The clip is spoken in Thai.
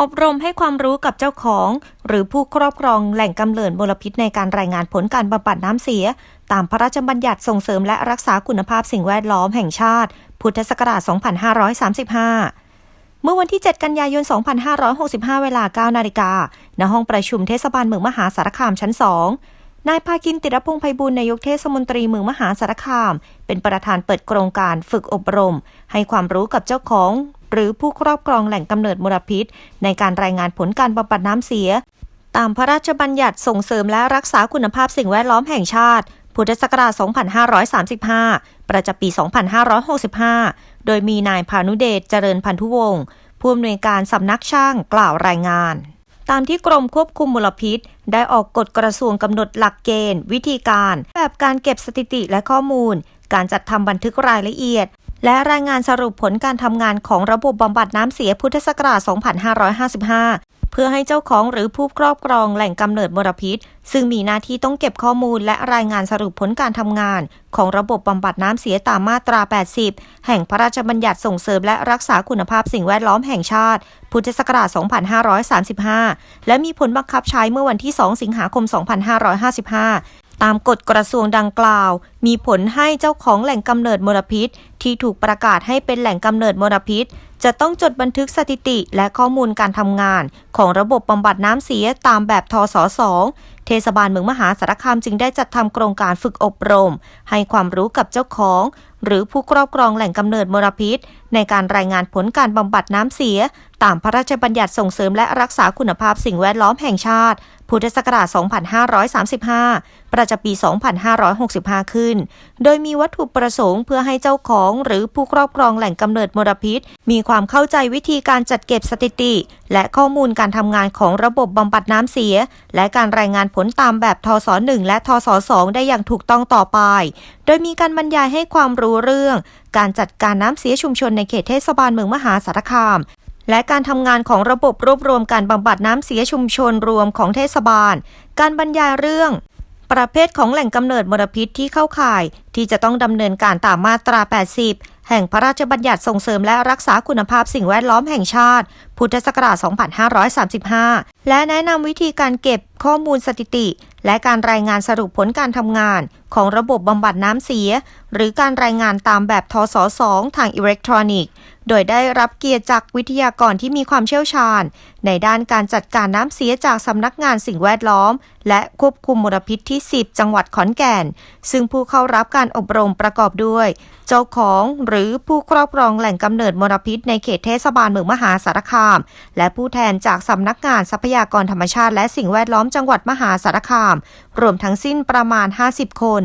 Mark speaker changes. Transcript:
Speaker 1: อบรมให้ความรู้กับเจ้าของ หรือผู้ครอบครองแหล่งกำเนิดมลพิษในการรายงานผลการบำบัดน้ำเสีย ตามพระราชบัญญัติส่งเสริมและรักษาคุณภาพสิ่งแวดล้อมแห่งชาติ พุทธศักราช 2535เมื่อวันที่ 7 กันยายน 2565 เวลา 9 นาฬิกา ณ ห้องประชุมเทศบาลเมืองมหาสารคามชั้น 2 นายภากินติรพงษ์ไพบูลย์นายกเทศมนตรีเมืองมหาสารคาม เป็นประธานเปิดโครงการฝึกอบรม ให้ความรู้กับเจ้าของ หรือผู้ครอบครองแหล่งกำเนิดมลพิษ ในการรายงานผลการบำบัดน้ำเสีย ตามพระราชบัญญัติส่งเสริมและรักษาคุณภาพสิ่งแวดล้อมแห่งชาติ พุทธศักราช 2535 ประจำปี 2565 โดยมีนายพานุเดชเจริญพันธุวงศ์ผู้อำนวยการสำนักช่างกล่าวรายงาน ตามที่กรมควบคุมมลพิษ ได้ออกกฎกระทรวงกำหนดหลักเกณฑ์ วิธีการ แบบการเก็บสถิติและข้อมูล การจัดทำบันทึกรายละเอียด และรายงานสรุปผลการทำงานของระบบบำบัดน้ำเสียพุทธศักราช 2555 เพื่อให้เจ้าของหรือผู้ครอบครองแหล่งกำเนิดมลพิษ ซึ่งมีหน้าที่ต้องเก็บข้อมูลและรายงานสรุปผลการทำงาน ของระบบบำบัดน้ำเสียตามมาตรา 80 แห่งพระราชบัญญัติส่งเสริมและรักษาคุณภาพสิ่งแวดล้อมแห่งชาติ พุทธศักราช 2535 และมีผลบังคับใช้เมื่อวันที่ 2 สิงหาคม 2555 ตามกฎกระทรวงดังกล่าว มีผลให้เจ้าของแหล่งกำเนิดมลพิษ ที่ถูกประกาศให้เป็นแหล่งกำเนิดมลพิษ จะต้องจดบันทึกสถิติและข้อมูลการทำงาน ของระบบบำบัดน้ำเสียตามแบบทศสอง เทศบาลเมืองมหาสารคามจึงได้จัดทำโครงการฝึกอบรม ให้ความรู้กับเจ้าของ หรือผู้ครอบครองแหล่งกำเนิดมลพิษ ในการรายงานผลการบำบัดน้ำเสีย ตามพระราชบัญญัติส่งเสริมและรักษาคุณภาพสิ่งแวดล้อมแห่งชาติ พุทธศักราช 2535 ประจำปี 2565 ขึ้น โดยมีวัตถุประสงค์เพื่อให้เจ้าของหรือผู้ครอบครองแหล่งกำเนิดมลพิษ มีความเข้าใจวิธีการจัดเก็บสถิติ และข้อมูลการทำงานของระบบบำบัดน้ำเสีย และการรายงานผลตามแบบทศ1และทศ2ได้อย่างถูกต้องต่อไป โดยมีการบรรยายให้ความรู้เรื่อง การจัดการน้ำเสียชุมชนในเขตเทศบาลเมืองมหาสารคาม และการทำงานของระบบรวบรวมการบำบัดน้ำเสียชุมชนรวมของเทศบาล การบรรยายเรื่องประเภทของแหล่งกำเนิดมลพิษที่เข้าข่ายที่จะต้องดำเนินการตามมาตรา 80 แห่งพระราชบัญญัติส่งเสริมและรักษาคุณภาพสิ่งแวดล้อมแห่งชาติ พุทธศักราช 2535 และแนะนำวิธีการเก็บข้อมูลสถิติ และการรายงานสรุปผลการทำงาน ของระบบบำบัดน้ำเสีย หรือการรายงานตามแบบทศ2ทางอิเล็กทรอนิกส์ โดยได้รับเกียรติจากวิทยากรที่มีความเชี่ยวชาญ ในด้านการจัดการน้ำเสียจากสำนักงานสิ่งแวดล้อม และควบคุมมลพิษที่ 10 จังหวัดขอนแก่น ซึ่งผู้เข้ารับการการอบรมประกอบด้วย เจ้าของหรือผู้ครอบครองแหล่งกำเนิดมลพิษในเขตเทศบาลเมืองมหาสารคาม และผู้แทนจากสำนักงานทรัพยากรธรรมชาติ และสิ่งแวดล้อมจังหวัดมหาสารคาม รวมทั้งสิ้นประมาณ 50 คน